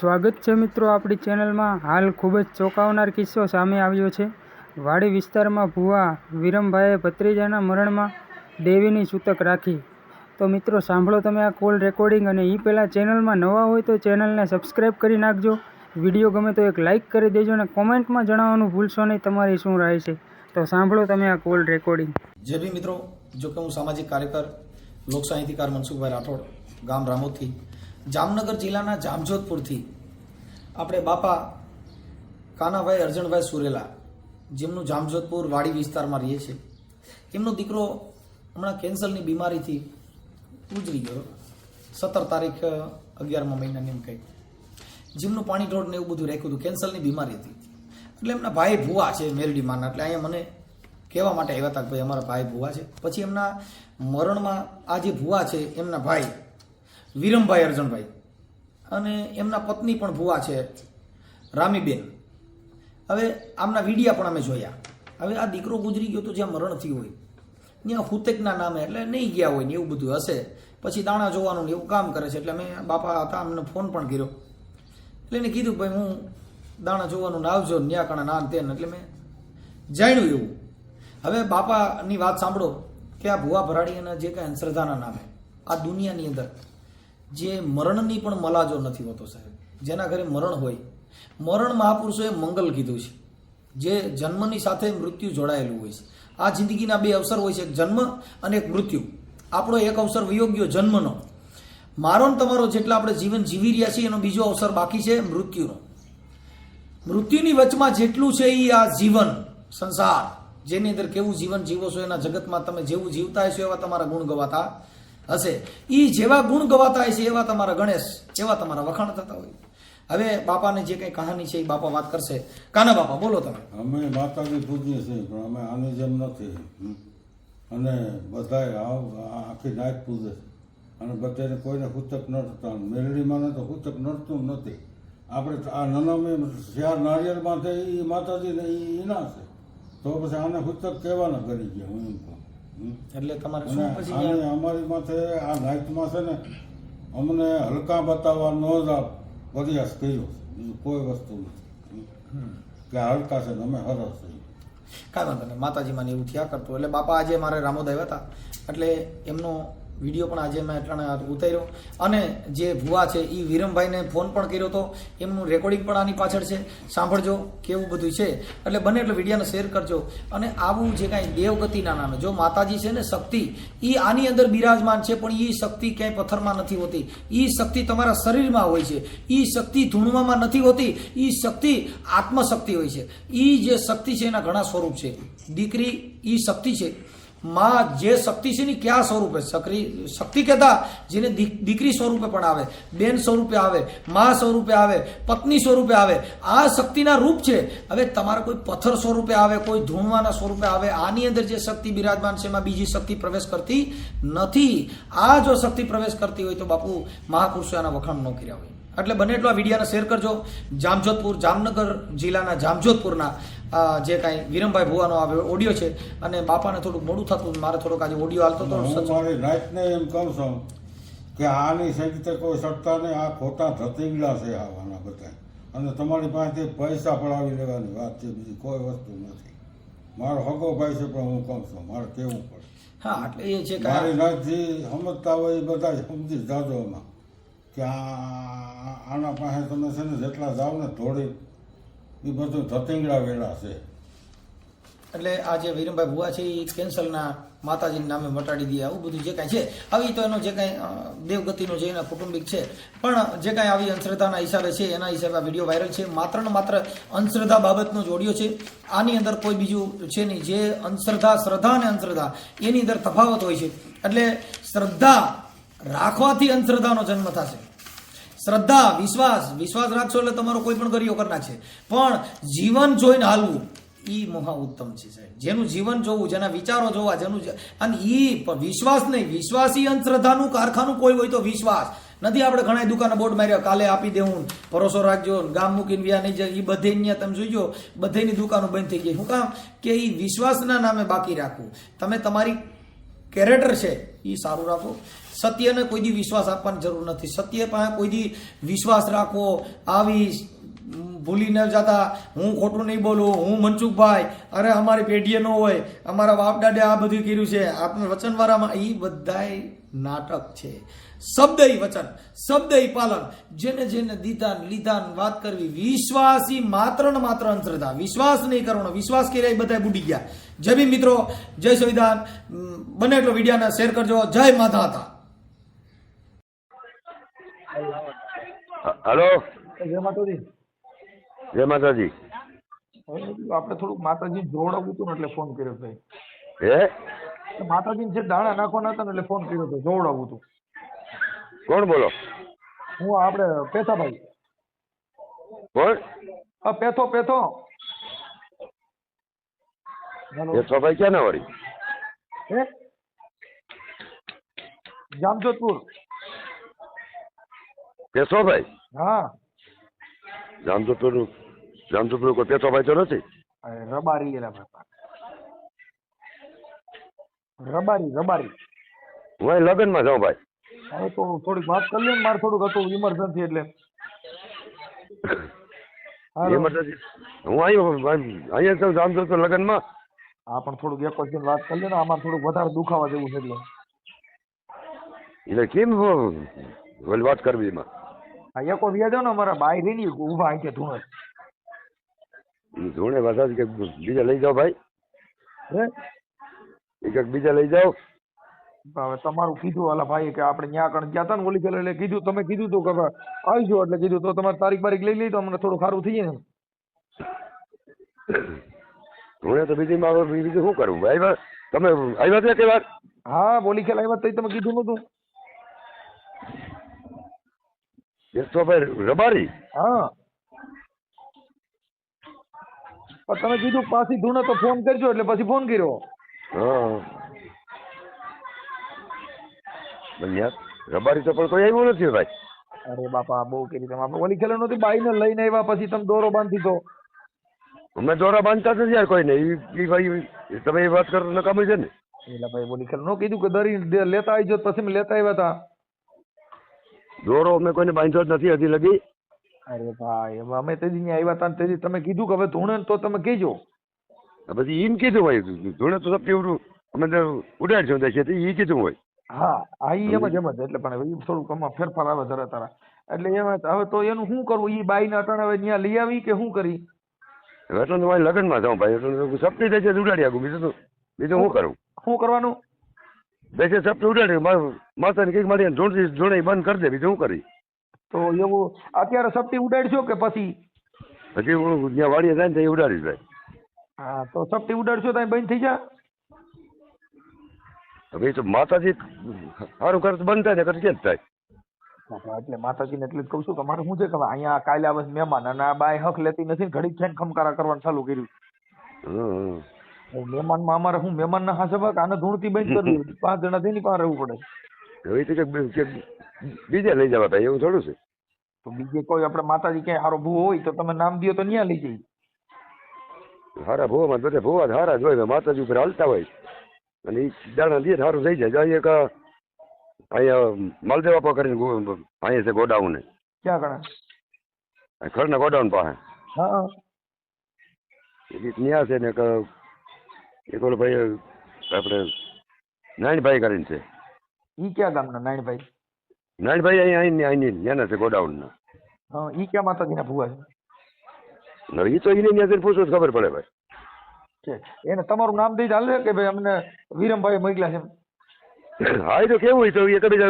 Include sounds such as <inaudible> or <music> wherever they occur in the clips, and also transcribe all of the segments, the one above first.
સ્વાગત છે મિત્રો આપણી ચેનલમાં. હાલ ખૂબ જ ચોંકાવનાર કિસ્સો સામે આવ્યો છે. વાડી વિસ્તારમાં ભુવા વિરમભાઈએ ભત્રીજાના મરણમાં દેવીની સૂતક રાખી. તો મિત્રો, સાંભળો તમે આ કોલ રેકોર્ડિંગ અને એ પહેલાં ચેનલમાં નવા હોય તો ચેનલને સબસ્ક્રાઈબ કરી નાખજો. વીડિયો ગમે તો એક લાઇક કરી દેજો અને કોમેન્ટમાં જણાવવાનું ભૂલશો નહીં, તમારી શું રાય છે? તો સાંભળો તમે આ કોલ રેકોર્ડિંગ. જે બી મિત્રો, જો કે હું સામાજિક કાર્યકર લોકસાહિત્યકાર મનસુખભાઈ રાઠોડ, ગામ રામોદથી જામનગર જિલ્લાના જામજોધપુરથી આપણે બાપા કાનાભાઈ અર્જણભાઈ સુરેલા, જેમનું જામજોધપુર વાડી વિસ્તારમાં રહીએ છે. એમનો દીકરો હમણાં કેન્સરની બીમારીથી ગુજરી ગયો. સત્તર તારીખ અગિયારમા મહિનાની એમ કંઈક જેમનું પાણી ઢોળ ને એવું બધું રાખ્યું હતું, કેન્સરની બીમારી હતી. એટલે એમના ભાઈ ભુવા છે મેરડીમાંના એટલે અહીંયા મને કહેવા માટે આવ્યા હતા કે ભાઈ, અમારા ભાઈ ભુવા છે. પછી એમના મરણમાં આ જે ભુવા છે, એમના ભાઈ વિરમભાઈ અર્જણભાઈ અને એમના પત્ની પણ ભુવા છે, રામીબેન. હવે આમના વિડિયા પણ અમે જોયા. હવે આ દીકરો ગુજરી ગયો તો જ્યાં મરણ થયું હોય. ત્યાં હુતેકના નામે, એટલે નહીં ગયા હોય ને એવું બધું હશે. પછી દાણા જોવાનું ને એવું કામ કરે છે, એટલે અમે બાપા હતા, અમને ફોન પણ કર્યો. એટલે એને કીધું, ભાઈ, હું દાણા જોવાનું આવજો ન્યા કણા નાન તેન. એટલે મેં જાણ્યું એવું. હવે બાપાની વાત સાંભળો કે આ ભુવા ભરાડીયાના જે કાંઈ અંશ્રદ્ધાના નામે, આ દુનિયાની અંદર જે મરણની પણ મલાજો નથી હોતો સાહેબ. જેના ઘરે મરણ હોય. મરણ મહાપુરુષોએ મંગલ કીધું છે. જે જન્મની સાથે મૃત્યુ જોડાયેલું હોય છે. આ જિંદગીના બે અવસર હોય છે. એક જન્મ અને એક મૃત્યુ. આપણો એક અવસર વિયોગ્યો જન્મનો. મારો તમારો જેટલા આપણે જીવન જીવી રહ્યા છીએ, એનો બીજો અવસર બાકી છે મૃત્યુનો. મૃત્યુની વચમાં જેટલું છે એ આ જીવન, સંસાર. જેની અંદર કેવું જીવન જીવો છો એના જગતમાં તમે જેવું જીવતા હશો એવા તમારા ગુણ ગવાતા હશે. એ જેવા ગુણ ગવાતા હોય છે એવા તમારા ગણેશ, એવા તમારા વખાણ થતા હોય. હવે બાપાની જે કંઈ કહાની છે એ બાપા વાત કરશે. કાના બાપા, બોલો તમે. અમે માતાજી પૂજીએ છીએ, પણ અમે આની જેમ નથી. અને બધાએ આખી નાયક પૂજે છે. અને બધાને કોઈને સૂચક નડતા મેરડીમાં તો સૂચક નડતું નથી. આપણે આ નનામે ચાર નારિયેળ બાંધે એ માતાજીને એ એના છે. તો પછી આને સૂચક કહેવાના કરી ગયા, હું એમ કહું. એટલે તમારે શું પછી અમારી માથે આ નાઇટમાં છે ને અમને હલકા બતાવવાનો જ આ પ્રયાસ કર્યો. બીજું કોઈ વસ્તુ નથી. કે હલકા છે ને અમે હરસ થઈ કાંઈ વાંધો નહીં માતાજીમાં ને એવું થયા કરતું. એટલે બાપા આજે મારે રામોદ આવ્યા હતા. એટલે એમનો વીડિયો પણ આજે મેં એટલાને ઉતાર્યો. અને જે ભુવા છે એ વિરમભાઈને ફોન પણ કર્યો હતો એમનું રેકોર્ડિંગ પણ આની પાછળ છે. સાંભળજો, કેવું બધું છે. એટલે બને એટલે વિડીયોને શેર કરજો. અને આવું જે કાંઈ દેવગતિના નામે, જો માતાજી છે ને શક્તિ એ આની અંદર બિરાજમાન છે, પણ એ શક્તિ ક્યાંય પથ્થરમાં નથી હોતી. એ શક્તિ તમારા શરીરમાં હોય છે. એ શક્તિ ધૂણવામાં નથી હોતી. એ શક્તિ આત્મશક્તિ હોય છે. એ જે શક્તિ છે એના ઘણા સ્વરૂપ છે. દીકરી એ શક્તિ છે. માં જે શક્તિ છે ને કયા સ્વરૂપે શકરી શક્તિ કહેતા જેને દીકરી સ્વરૂપે પણ આવે, બેન સ્વરૂપે આવે, માં સ્વરૂપે આવે, પત્ની સ્વરૂપે આવે, આ શક્તિના રૂપ છે. હવે તમારે કોઈ પથ્થર સ્વરૂપે આવે, કોઈ ધૂણવાના સ્વરૂપે આવે, આની અંદર જે શક્તિ બિરાજમાન છે, એમાં બીજી શક્તિ પ્રવેશ કરતી નથી. આ જો શક્તિ પ્રવેશ કરતી હોય તો બાપુ મહાપુરુષો આના વખાણ ન કર્યા હોય. એટલે બને એટલો આ વિડીયાને શેર કરજો. જામજોધપુર, જામનગર જિલ્લાના જામજોધપુરના જે કાંઈ વિરમભાઈ ભુવાનો આવે ઓડિયો છે અને બાપાને થોડુંક મોડું થતું મારે થોડોક આજે ઓડિયો હાલતો હતો મારી નાઈટને એમ કહું છું કે આની સંગીતે કોઈ સત્તા નહીં આ ખોટા ધતીંગડા છે આવવાના બધા. અને તમારી પાસેથી પૈસા પડાવી લેવાની વાત છે બીજી કોઈ વસ્તુ નથી. મારો હગો ભાઈ છે પણ હું કહું છું મારે કેવું પડે? હા એટલે એ છે મારી કાંઈ સમજતા હોય એ બધા સમજી જાજો એમાં કે આના પાસે તમે છે ને જેટલા જાઓ ને થોડી એ બધું ધતિંગડા વેળા છે. એટલે આ જે વિરમભાઈ ભુવા છે એ કેન્સરના માતાજીના નામે મટાડી દે, આવું બધું જે કાંઈ છે. આવી તો એનો જે કાંઈ દેવગતિનો જે એના કુટુંબિક છે. પણ જે કાંઈ આવી અંધશ્રદ્ધાના હિસાબે છે, એના હિસાબે આ વીડિયો વાયરલ છે. માત્ર ને માત્ર અંધશ્રદ્ધા બાબતનો જોડ્યો છે. આની અંદર કોઈ બીજું છે નહીં. જે અંધશ્રદ્ધા, શ્રદ્ધા અને અંધશ્રદ્ધા, એની અંદર તફાવત હોય છે. એટલે શ્રદ્ધા રાખવાથી અંધશ્રદ્ધાનો જન્મ થશે. શ્રદ્ધા, વિશ્વાસ વિશ્વાસ રાખશો એટલે તમારો કોઈ પણ કર્યો કરી પણ જીવન જોઈને હાલવું એ મહા ઉત્તમ છે સાહેબ. જેનું જીવન જોવું, જેના વિચારો જોવા, જેનું અને એ વિશ્વાસ નહીં, વિશ્વાસી અંધશ્રદ્ધાનું કારખાનું કોઈ હોય તો વિશ્વાસ. નથી આપણે ઘણા દુકાને બોર્ડ માર્યા, કાલે આપી દેવું, ભરોસો રાખજો, ગામ મૂકીને વ્યા નહીં જાય એ બધે અહીંયા તમે જોઈજો બધેની દુકાનો બંધ થઈ ગઈ. શું કામ કે એ વિશ્વાસના નામે બાકી રાખવું. તમે તમારી કેરેક્ટર છે એ સારું રાખો. સત્યને કોઈ દી વિશ્વાસ આપવાની જરૂર નથી. સત્ય પાસે કોઈ દી વિશ્વાસ રાખવો, આવી ભૂલી ન જતા, હું ખોટું નહીં બોલું, હું મનસુખભાઈ, અરે અમારી પેઢીએ ન હોય, અમારા બાપ દાદે આ બધું કર્યું છે. આપણે વચનવાળામાં એ બધાય નાટક છે. શબ્દ વચન શબ્દ પાલન, જેને જેને દીધા લીધા વાત કરવી, વિશ્વાસી માત્ર ને માત્ર અંધશ્રદ્ધા. વિશ્વાસ નહીં કરવાનો, વિશ્વાસ કર્યા એ બધા બુડી ગયા. જય ભીમ મિત્રો, જય સંવિધાન બને એટલો વિડીયાને શેર કરજો. જય માતા હતા હલો? જય માતાજી. જય માતાજી. આપણે થોડુંક માતાજી જોડાવું હતું ને એટલે ફોન કર્યો ભાઈ. હે? માતાજી જે દાણા નાખવાના હતા ને એટલે ફોન કર્યો હતો જોડાવું હતું. કોણ બોલો? હું આપણે પેથાભાઈ કોણ? હા પેથો પેથો. એ છોભાઈ ક્યાં ના વળી જામજોધપુર. પેશોભાઈ હા. જામજોધપુર જામજોધપુર કોઈ પેશોભાઈ તો નથી? રબારી એલા બાપા. રબારી રબારી. હું લગનમાં જાઉં ભાઈ. હવે તો થોડીક વાત કરી લે મારે થોડુંક હતું ઇમરજન્સી એટલે. એ હું આવ્યો અહીંયા છું જામજોધપુર લગ્નમાં. હા પણ થોડુંક એક વચ્ચે વાત કરી લે ને આમાં થોડુંક વધારે દુખાવા જેવું છે એટલે. એટલે કેમ વાત કરવી એમાં? એકો વ્યાજો ને અમારા બાઈ રહી ને ઊભા અહીંથી ધૂણે ધૂણે ધોણે માતાજી કે બીજા લઈ જાઓ ભાઈ. હે? એક બીજા લઈ જાઓ. હવે તમારું કીધું આલા ભાઈ કે આપણે ન્યા કણ ગયા હતા ને ઓલી પેલા એટલે કીધું તમે કીધું તું કે આવીશું એટલે કીધું તો તમારે તારીખ બારીખ લઈ લઈ તો અમને થોડું સારું થઈ જાય ને. ધોણે તો બીજી માં બીજું શું કરવું ભાઈ તમે આવ્યા છે કે વાત હા બોલી ખેલ આવ્યા તો તમે કીધું નતું પેશોભાઈ રબારી? હા. પણ તમે કીધું પાછી ધૂણે તો ફોન કરજો એટલે પછી ફોન કર્યો. હા. રબારી તો પણ કોઈ આવ્યું નથી ભાઈ. અરે બાપા બહુ કરી તમે. આપણે ઓલી ખેલ નહોતી બાઈને લઈને આવ્યા પછી તમે દોરો બાંધી તો અમે દોરા બાંધતા નથી યાર કોઈને. ઈ ભાઈ તમે એ વાત કરો નકામી છે ને. એટલે ભાઈ બોલી ખેલ નો કીધું કે દરી લેતા આવી જો પછી મેં લેતા આવ્યા હતા. દોરો અમે કોઈને બાંધ્યો જ નથી હજી લગી. અરે ભાઈ હવે અમે તેજી ત્યાં આવ્યા ને તેજી તમે કીધું કે હવે ધૂણે તો તમે કહેજો. પછી એમ કીધું હોય ધૂણે તો સપટી ઉડું અમે તો ઉડાડશું દેશે તો ઈ કીધું હોય. હા આ ઈ એમ જ એમ જ એટલે પણ હવે થોડુંક આમાં ફેરફાર આવે જરા તારા. એટલે એમ હવે તો એનું શું કરવું? ઈ બાઈ ના અટાણે હવે ત્યાં લઈ આવી કે શું કરી? એટલે તો મારે લગ્નમાં જાઉં ભાઈ એટલે તો સપટી દેશે તો ઉડાડી આગું બીજું તો બીજું શું કરું? શું કરવાનું? દેશે સપટી ઉડાડી માતાની કંઈક મારી જોડતી જોડે બંધ કરી દે બીજું શું કરી તો એવું અત્યારે સપટી ઉડાડશો કે પછી? પછી હું જ્યાં વાડીએ જાય ને ત્યાં ઉડાડી જાય હા તો સપટી ઉડાડશો ત્યાં બંધ થઈ જા. હવે તો માતાજી સારું કરે બંધ થાય ને કરે કેમ થાય? એટલે માતાજીને એટલે જ કહું છું કે મારે શું છે કે અહીંયા કાલે આવે મહેમાન અને આ બાય હક લેતી નથી ઘડીક થઈને ખમકારા કરવાનું ચાલુ કર્યું. હમ. હવે મહેમાનમાં અમારે શું મહેમાનના હાથે આને ધૂણથી બંધ કરવી પાંચ જણા થઈને પાસે રહેવું પડે. હવે એ તો કંઈક કંઈક બીજે લઈ જવા ભાઈ એવું થોડું છે. તો બીજે કોઈ આપણે માતાજી ક્યાંય હારો ભૂ હોય તો તમે નામ દો તો ન્યા લઈ જઈએ. હારા ભોવામાં બધા ભોવા જ હારા જ હોય માતાજી ઉપર હાલતા હોય. અને એ દાણા દે સારું થઈ જાય. જાય એક અહીંયા માલદેવ બાપા કરીને ગો- અહીંયા છે ગોડાઉન. ક્યાં ગણા ખરના ગોડાઉન પાસે. હા. એ ત્યાં છે ને એક ઓલો ભાઈ આપણે નાનભાઈ કરીને છે. ઈ ક્યાં ગામના નાયણભાઈ? નાનભાઈ અહીંયા અહીં અહીં ત્યાંના છે ગોડાઉનના. હા ઈ ક્યાં માતાજીના ભુવા છે? એ તો એને ત્યાં પૂછવું ખબર પડે ભાઈ. એને તમારું નામ દઈ ચાલે કે ભાઈ અમને વિરમભાઈ મોકલ્યા છે હા એ તો કેવું હોય તો એ કદી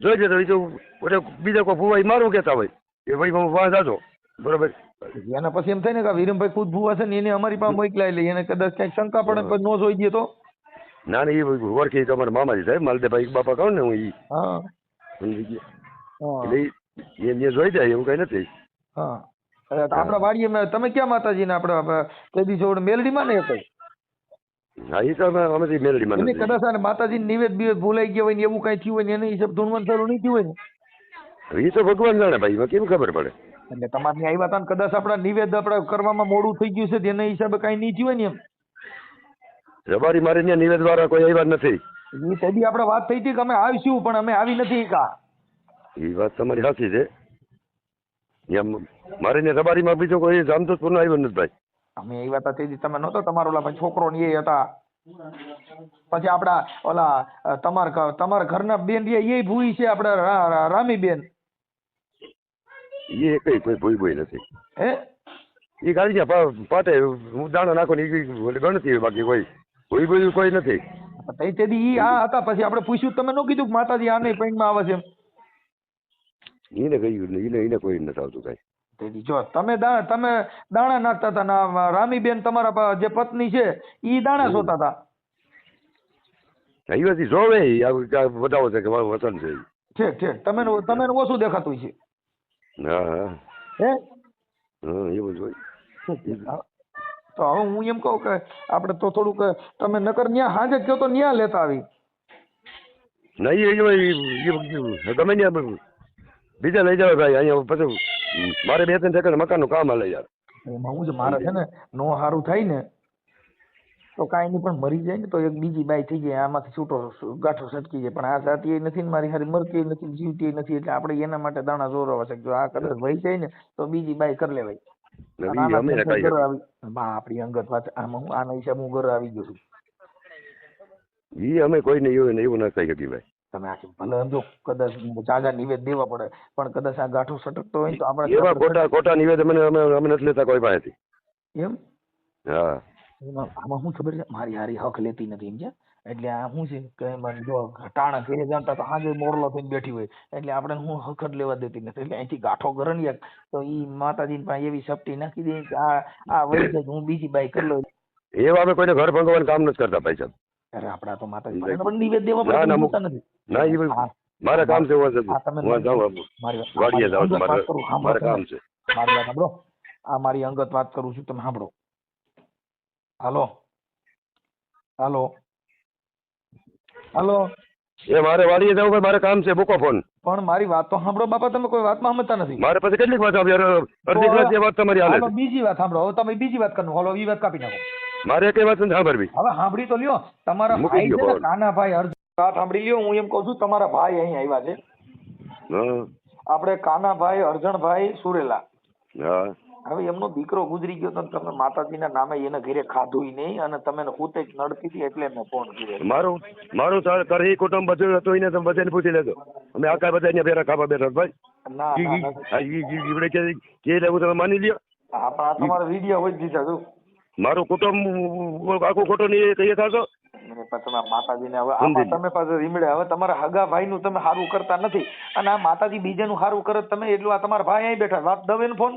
જોઈ જતો એ તો બીજા કોઈ ફુવાઈ મારું કહેતા હોય. એ ભાઈ હું વાં જાતો બરોબર? એને પછી એમ થાય ને કે વિરમભાઈ ખુદ ભૂવા છે ને એને અમારી પાસે મોકલ્યા એટલે એને કદાચ ક્યાંક શંકા પડે ને નો જોઈ દે તો. ના ના એ ઓળખી તો અમારા મામાજી સાહેબ માલદેભાઈ બાપા કહું ને હું એ હા. એટલે ઈ- જોઈ જાય એવું કઈ નથી. હા. આપણા વાડીએ તમે ક્યાં માતાજીને આપણે તે દિવસે મેલડી મેલડીમાં ને કઈ? હા એ તો અમે મેલડીમાં એને કદાચ અને માતાજી નિવેદ બિવેદ ભૂલાઈ ગયા હોય ને એવું કઈ થયું હોય ને એને હિસાબ ધૂણવાનું સારું નહીં થયું હોય ને? એ તો ભગવાન જાણે ભાઈ કેમ ખબર પડે? એટલે તમારે ત્યાં આવ્યા હતા ને કદાચ આપણા નિવેદ આપણે કરવામાં મોડું થઈ ગયું છે તેના હિસાબે કઈ નહીં થયું ને એમ. રબારી મારી ત્યાં નિવેદ દ્વારા કોઈ આવ્યા નથી. ઈ તે દી આપણે વાત થઈ હતી કે અમે આવીશું પણ અમે આવી નથી કા. એ વાત તમારી સાચી છે. એમ મારે ને રબારીમાં બીજો કોઈ જામજોધપુરનો આવ્યો નથી ભાઈ. અમે આવ્યા હતા તે દી તમે નહોતો તમારો ઓલા છોકરો ને એ હતા. પછી આપડા ઓલા તમાર તમારા ઘરના બેન એ ભૂઈ છે આપડા રામી બેન એ કઈ કોઈ ભૂઈ ભૂલ નથી. હે? એ ગાડી છે પાટે હું દાણો નાખો ને એ ગણતી બાકી કોઈ. ભૂઈ ભૂલ કોઈ નથી. તઈ તે દી આ હતા પછી આપણે પૂછ્યું તમે નો કીધું કે માતાજી આ નહીં પૈણમાં આવે છે એને કહ્યું એને એને કોઈ નથી આવતું કઈ. તે જો તમે દાણા તમે દાણા નાખતા હતા ના રામીબેન તમારા જે પત્ની છે ઈ દાણા સોતા હતા. એ બધી જોવે બતાવો છે કે વતન છે ઠીક ઠીક તમે તમે ઓછું દેખાતું છે હા હા. હે? એવું જ હોય. તો હવે હું એમ કહું કે આપણે તો થોડુંક તમે નકર ન્યા હાજે કહો તો ન્યા લેતા આવી. નહીં એ એ ગમે ત્યાં બીજા લઈ જાવ ભાઈ અહીંયા પછી મારે બે ત્રણ સેકન્ડ મકાનનું કામ હાલે યાર. એમાં હું છે મારે છે ને નો સારું થાય ને તો કાંઈ નહીં પણ મરી જાય ને તો એક બીજી બાઈ થઈ જાય આમાંથી છૂટો ગાંઠો સટકી જાય. પણ આ જાતી નથી ને મારી હારી મરતી નથી જીવતી નથી એટલે આપણે એના માટે દાણા જોરવા છે. જો આ કદાચ વહી જાય ને તો બીજી બાઈ કરી લેવાય. આપણી અંગત વાત આમાં હું આના હિસાબ હું ઘરે આવી ગયો છું. ઈ અમે કોઈ નહીં એવું એવું ના થઈ શકી ભાઈ. તમે આખી ભલે જો કદાચ જાગા નિવેદ દેવા પડે પણ કદાચ આ ગાંઠો સટકતો હોય તો એવા આપણે ખોટા ખોટા નિવેદ અમે અમે નથી લેતા કોઈ પાસેથી. એમ? હા. આમાં શું ખબર છે? મારી હારી હક લેતી નથી સમજ્યા? એટલે આ શું છે કે એમાં જો ટાણા ઘરે જાણતા તો હાજે મોરલો થઈને બેઠી હોય. એટલે આપણે હું હક જ લેવા દેતી નથી. એટલે અહીંથી ગાંઠો ગરણીએ તો ઈ માતાજી પાસે એવી સપટી નાખી દે કે આ આ વળી જાય હું બીજી બાઈ કરી લઉં. એવા અમે કોઈને ઘર ભંગવાનું કામ નથી કરતા ભાઈ સાહેબ. અરે આપડા તો માતાજી પણ નિવેદ દેવા પડે નથી. ના એ હા, મારે કામ છે હું હા, હું જાઉં મારી વાત- વાડીએ જાઉં છું કરું, સાંભળો કામ છે. મારી વાત સાંભળો. આ મારી અંગત વાત કરું છું તમે સાંભળો. હાલો. હાલો. હાલો. એ મારે વાડીએ જવું ભાઈ મારે કામ છે મૂકો ફોન. પણ મારી વાત તો સાંભળો બાપા તમે કોઈ વાતમાં સમજતા નથી. મારે પછી કેટલીક વાત આપી અડધી કલાક જે વાત તમારી હાલે હાલો બીજી વાત સાંભળો. હવે તમે બીજી વાત કરો હાલો ઈ વાત કાપી નાખો. મારે કઈ વાત નથી સાંભળવી. હવે સાંભળી તો લ્યો. તમારા મૂકી ભાઈ દ્યો છે ને ફોન. કાનાભાઈ અર્જુન વાત સાંભળી લ્યો. હું એમ કહું છું તમારા ભાઈ અહીં આવ્યા છે. હા. આપણે કાનાભાઈ અર્જણભાઈ સુરેલા. હા. હવે એમનો દીકરો ગુજરી ગયો તો તમે માતાજીના નામે એને ઘરે ખાધું નહીં અને તમે એને જ નડતી હતી એટલે મેં ફોન કર્યો. મારું મારું સર કરી કુટુંબ બધું હતું એને તમે બધાને પૂછી લેજો. અમે આખા બધા અહીંયા ભેરા ખાવા બેઠા ભાઈ. કે લેવું તમે માની લ્યો. આ તમારો વીડિયો હોય દીધા છું મારું કુટુંબ આખું ખોટું નહીં કહીએ થશો તમે માતાજીને હવે તમે પાસે રીમડે હવે તમારા હગા ભાઈનું તમે સારું કરતા નથી. અને આ માતાજી બીજાનું સારું કરે તમે એટલું આ તમારા ભાઈ અહીં બેઠા વાત દવે ફોન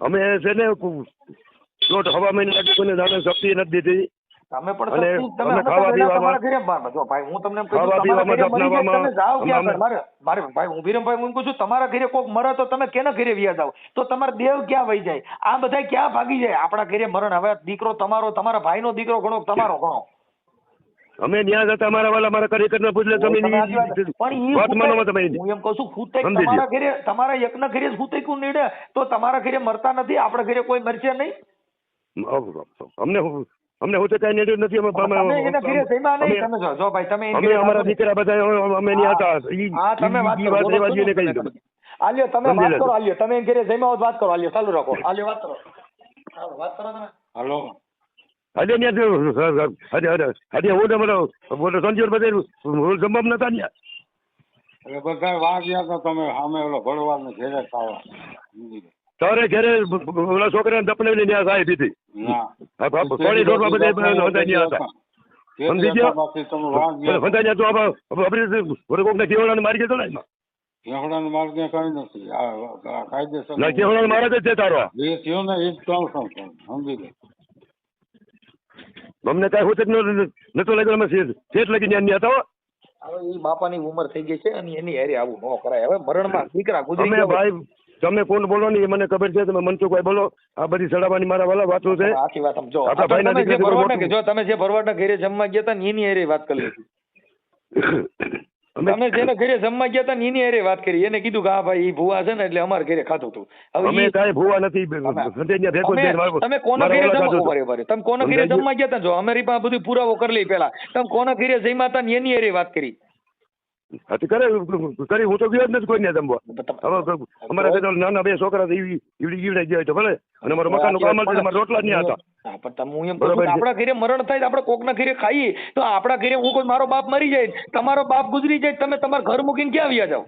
અમે છે ને દોઢ હવા મહિના કોઈને દાડે શક્તિ નથી દીધી. તમે પણ તમે ખાવા પીવામાં- તમારા ઘરે જો ભાઈ હું તમને ખાવા પીવામાં, મરી ક્યાં ભાઈ હું વિરમભાઈ હું કહું છું તમારા ઘરે કોક મરે તો તમે કેના ઘરે વ્યા જાવ તો તમારા દેવ ક્યાં વહી જાય? આ બધા ક્યાં ભાગી જાય? આપણા ઘરે મરણ. હવે દીકરો તમારો તમારા ભાઈનો દીકરો ઘણો તમારો ઘણો અમે ત્યાં જતા અમારા વાલા મારા કરી કરીને પૂછ તમે વાત- પણ ઈ વાત માનો તમે હું એમ કહું છું ફૂટેક તમારા ઘરે તમારા યજ્ઞ ઘરે જ ફૂટેકું નીડે? તો તમારા ઘરે મરતા નથી આપણા ઘરે કોઈ મરશે નહીં? અમને અમને હું તો કઈ નેડ્યું નથી અમે અમે એના ઘરે જઈમાં નહીં તમે જો જો ભાઈ તમે અમે અમારા દીકરા બધા અમે ન્યા હતા. ઈ હા તમે વાત વાત રેવા છો ને કહી. દો આલ્યો તમે વાત કરો આલ્યો તમે ઘરે જઈમાં વાત કરો આલ્યો ચાલુ રાખો. આલ્યો વાત કરો વાત કરો તમે. હલો. હજે ન્યા હજે હજે હજે હું ને મને બોલો સંજીવ બધે સંભવ નતા ન્યા. એટલે બધા વાગ્યા ગયા તો તમે સામે ઓલો ભળવાને ઘેરે ખાવા તારે ઘરે ઓલા છોકરાને દપનાવીને ન્યા સાહેબ દીધી કોળી હા, રોડમાં બધે નોંધાઈ ન્યા હતા. સમજી ગયો? ગયા. તો આપણે કોકને કેવડાને મારી ગયો ને એમાં. કેવડાનો માર્ગ કઈ નથી. કાયદેસર કેવડાનો જ છે તારો થયો ને એ જ કહું છું. સમજી લો. અમને કાંઈ હોત જ નતો લાગ્યો અમે શેઠ. શેઠ લગી ન્યા ન્યા હતા. હવે એ બાપાની ઉંમર થઈ ગઈ છે અને એની હેરી આવું ન કરાય. હવે મરણમાં દીકરા ગુજરી ગયા. ભાઈ તમે કોણ બોલો ને એ મને ખબર છે તમે મનસુખભાઈ બોલો. આ બધી સડાવાની મારા વાલા વાતો છે. આખી વાત સમજો તમે જે ભરવાડના ઘરે જમવા ગયા હતા ને એની હેરી વાત કરી લીધી <coughs> અમે જેને ઘરે જમવા ગયા હતા ને એની અરે વાત કરી. એને કીધું કે હા ભાઈ ઈ ભૂવા છે ને એટલે અમારે ઘરે ખાધું હતું. હવે અમે કાંઈ ભૂવા નથી તમે કોના ઘરે જમવા. તમે કોના ઘરે જમવા ગયા હતા જો? અમારી પાસે બધું પુરાવો કરી લઈ પેલા તમે કોના ઘરે જમ્યા હતા ને એની અરે વાત કરી? હા તો કરે કરી હું તો ગયો જ નથી કોઈને જમવા. અમારા બે નાના બે છોકરા છે ઈવડી ઈવડાઈ ગયા તો ભલે. અને અમારું મકાનનું કામ હતું અમારા રોટલા જ નહીં હતા. હા, પણ તમે હું એમ કહું છું છે. આપણા ઘરે મરણ થાય આપણે કોકના ઘરે ખાઈએ. તો આપણા ઘરે હું કોઈ મારો બાપ મરી જાય તમારો બાપ ગુજરી જાય તમે તમારા ઘર મૂકીને ક્યાં આવ્યા જાવ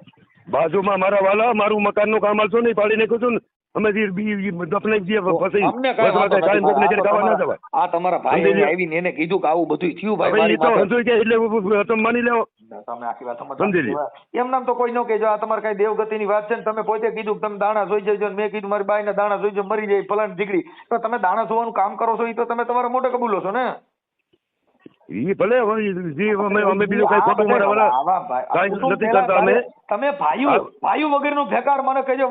બાજુમાં મારા વાલા મારું મકાનનું કામ હાલતું નહીં પાડી નાખ્યું ને. અમે દફનાઈ પછી. દફનાઈ ના જવાય આ તમારા ભાઈ આવીને એને કીધું કે આવું બધું થયું ભાઈ તો એટલે તમે માની લેવો તમે આખી વાત સમજી નથી. એમ નામ તો કોઈ ન કહેજો આ તમારે કઈ દેવગતિની વાત છે ને તમે પોતે કીધું કે તમે દાણા જોઈ જજો મેં કીધું મારી બાઈને દાણા જોઈ જો મરી જાય ફલાણ દીકરી તો તમે દાણા જોવાનું કામ કરો છો એ તો તમે તમારા મોઢે કબૂલો છો ને? ઈ ભલે અમે અમે બીજું કઈ ખોટું મારા આવા ભાઈ- આ નથી કરતા અમે. તમે ભાઈઓ. ભાઈઓ વગરનું ફેકાર મને કહેજો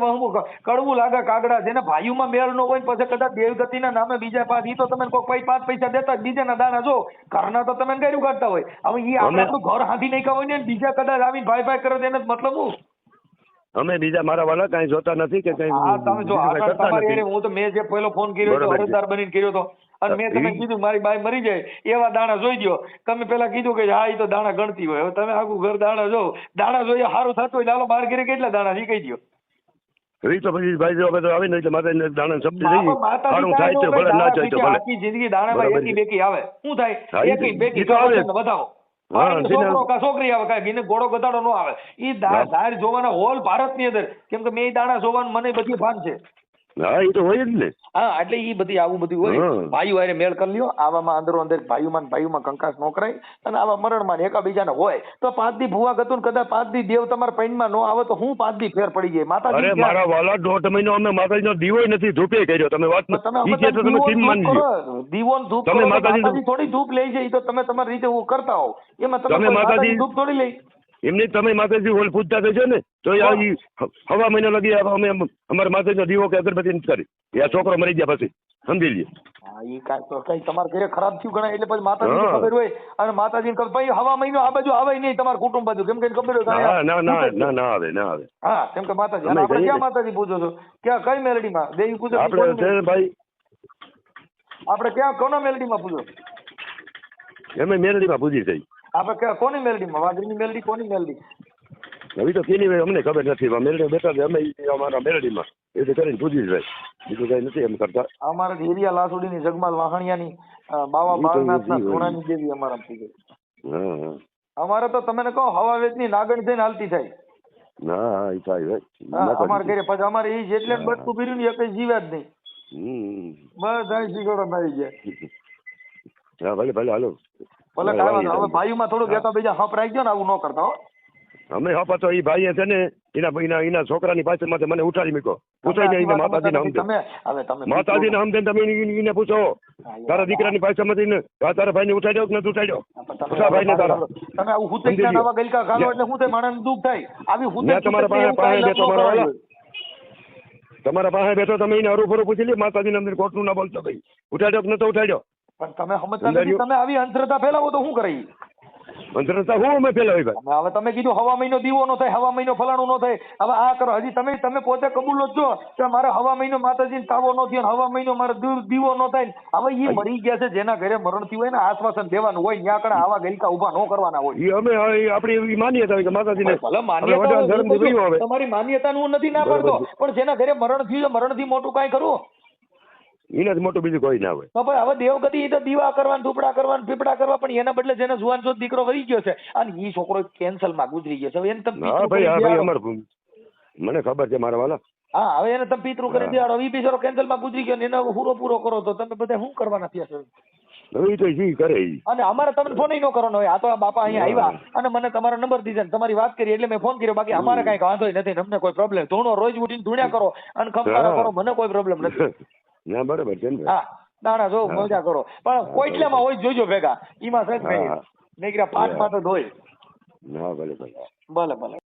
કડવું લાગે કાગડા જેને ભાઈઓમાં મેળ નો હોય પછી કદાચ દેવગતિના નામે બીજા પાંચ ઈ તો તમે કોઈ પાંચ પાંચ પૈસા દેતા બીજા બીજાના દાણા જો ઘરના તો તમે ગાયું કાઢતા હોય હવે ઈ આપણે ઘર હાથી નહીં હોય ને બીજા કદાચ આવીને ભાઈ ભાઈ કરે એને મતલબ હું અમે બીજા મારા વાળા કઈ જોતા નથી કે કઈ તમે જો તમારી હું તો મેં જે પહેલો ફોન કર્યો હતો. અરજદાર બનીને કર્યો હતો અને મેં તમે કીધું મારી બાઈ મરી જાય એવા દાણા જોઈ દો તમે પેલા કીધું કે હા એ તો દાણા ગણતી હોય. હવે તમે આખું ઘર દાણા જો. દાણા જોઈએ સારું થતું હોય ચાલો બાર ઘરે કેટલા દાણા છે ઈ કહી દ્યો? એ તો પછી ભાઈ જો બધું આવે ને એટલે માતા દાણા શબ્દ બાપા, જઈ માતાજી સારું થાય તો ભલે કહે, ના દાણા થાય તો ભલે. આખી જિંદગી દાણામાં એકી બેકી આવે. શું થાય? એકી બેકી બતાવો છોકરો આવે કાંઈ બીને ઘોડો ગતાડો ન આવે. એ દા- જોવાના હોલ ભારતની અંદર. કેમ કે મેં દાણા જોવાનું મને બધી ભાન છે. હા એ તો હોય જ ને. હા એટલે એ બધી આવું બધું હોય. ભાઈઓ હારે મેળ કરી લ્યો. આવામાં અંદરો અંદર ભાઈઓમાં ભાઈઓમાં કંકાસ ન કરાય. અને આવા મરણમાં એકાબીજાને હોય. તો પાંચ દી ભૂવા ગતું કદાચ પાંચ દી દેવ તમારા પૈનમાં નો આવે તો હું પાંચ દી ફેર પડી જાય. માતાજી અરે મારા વાલા દોઢ મહિનો અમે માતાજીનો દીવો નથી ધૂપે કર્યો. તમે વાત તમે ઈ છે તો તમે દીવો કેમ લ્યો દીવો ને ધૂપ તમે માતાજી થોડી ધૂપ લે જાય. તો તમે તમારી રીતે કરતા હોવ. એમાં તમે માતાજી ધૂપ થોડી લઈ. એમને તમે માતાજી ઓલ પૂજતા થશો ને તો હવા મહિનો લગી અમે અમારા માતાજીનો દીવો કે અગરબત્તી કરી. એ આ છોકરો મરી ગયા પછી સમજી લ્યો. હા ઈ કાંઈ તો કઈ તમારે ઘરે ખરાબ થયું ગણાય એટલે પછી માતાજી ખબર હોય. અને માતાજીને ખબર ભાઈ હવા મહિનો આ બાજુ આવે નહીં તમારા કુટુંબ બાજુ કેમ કે ખબર હોય ના ના. ના ના આવે ના આવે. હા કેમ કે માતાજી આપણે ક્યાં માતાજી પૂજો છો? ક્યાં કઈ મેલડીમાં? દેવી પૂજો આપણે મેલડી? ભાઈ આપણે ક્યાં કોના મેલડીમાં પૂજો? મેલડી માં પૂજી થઈ. આપણે કોની મેલડીમાં વાઘરીની મેલડી કોની મેલડી? નવી તો કેની અમને ખબર નથી. મેલડી બેઠા છે અમે અમારા મેલડીમાં. એ તો કરીને પૂછી જ ભાઈ બીજું કઈ નથી એમ કરતા. અમારા હિરિયા લાસુડીની જગમાલ વાહણિયાની બાવા બાળનાથના સોનાની દેવી અમારા અમારે તો તમે કહો હવા વેચની નાગણ થઈને હાલતી થાય. ના એ થાય ભાઈ. અમારે ઘરે પછી અમારે એ જેટલે. બટકું પીર્યું ને એક જીવ્યા જ નહીં. હમ. બધા શીખોડો મારી ગયા હા ભલે ભલે હાલો. ભલે કાંઈ વાંધો હવે ભાઈમાં થોડું થોડુંક બીજા હપ રાખજો ને આવું ન કરતા હો. અમે હપ તો એ ભાઈએ છે ને એના એના એના છોકરાની પાછળમાંથી મને ઉઠાડી મૂક્યો. પૂછાય ને એને માતાજીને સમજે માતાજીને સમજે તમે એને- પૂછો. તારા દીકરાની પાસે માંથી તારા ભાઈને ઉઠાડ્યો કે નથી ઉઠાડ્યો? પૂછા ભાઈને તારા. તમે આવું હુતે જ્ઞાન ગલકા ખાલો એટલે હું થાય માણસ દુઃખ થાય. આવી હુતે તમારા પાસે પાસે બેઠો મારા. તમારા પાસે બેઠો તમે એને હરું ફરું પૂછી માતાજી માતાજીને અંદર ખોટું ના બોલતો ભાઈ. ઉઠાડ્યો કે નતો ઉઠાડ્યો? પણ તમે સમજતા નથી તમે આવી અંધશ્રદ્ધા ફેલાવો તો શું કરી? ઈ? હું અમે ફેલાવી ભાઈ. હવે તમે કીધું હવા મહિનો દીવો નો થાય હવા મહિનો ફલાણું નો થાય. હવે આ કરો. હજી તમે તમે પોતે કબૂલ જ છો કે મારે હવા મહિનો માતાજી તાવો નો થયો હવા મહિનો મારે દૂર દીવો નો થાય. હવે ઈ મરી ગયા છે જેના ઘરે મરણ થયું હોય ને આશ્વાસન દેવાનું હોય ત્યાં આગળ આવા ગલકા ઊભા ન કરવાના હોય. એ અમે આપણી એવી માન્યતા કે માતાજીને ભલે માન્યતા તમારી માન્યતા હું નથી ના પડતો. પણ જેના ઘરે મરણ થયું છે મરણથી મોટું કાંઈ ખરું? એનાથી મોટું બીજું કોઈ ના હોય. પણ હવે દેવગતિ એ તો દીવા કરવાનું ધૂપડા કરવાનું પીપડા કરવા પણ એના બદલે જેને જુવાન જો દીકરો વહી ગયો છે અને ઈ છોકરો કેન્સલમાં ગુજરી ગયો છે. હવે એને તમે હા ભાઈ હા ભાઈ અમાર મને ખબર છે મારા વાલા. હા હવે એને તમે પિતૃ કરી દેવાડો એ બિચારો કેન્સલમાં ગુજરી ગયો ને એને પૂરો પૂરો કરો તો તમે બધા શું કરવાના થયા છો હવે તો જી કરે અને અમારે તમને ફોન ન કરવાનો હોય. આ તો બાપા અહીંયા. આવ્યા અને મને તમારો નંબર દીધો ને તમારી વાત કરી એટલે મેં ફોન કર્યો. બાકી અમારે કઈ વાંધો નથી અમને કોઈ પ્રોબ્લેમ ધૂણો રોજ ઉઠીને ધૂણ્યા કરો અને ખબર કરો. મને કોઈ પ્રોબ્લેમ નથી. <laughs> ના બરાબર છે ને. હા દાણા જો મજા કરો. પણ કોઈટલામાં હોય જોજો ભેગા. ઈમાં સજ હા. નહીં પાંચ હા. પાંચ જ હોય ના ભલે ભલે. ભલે ભલે.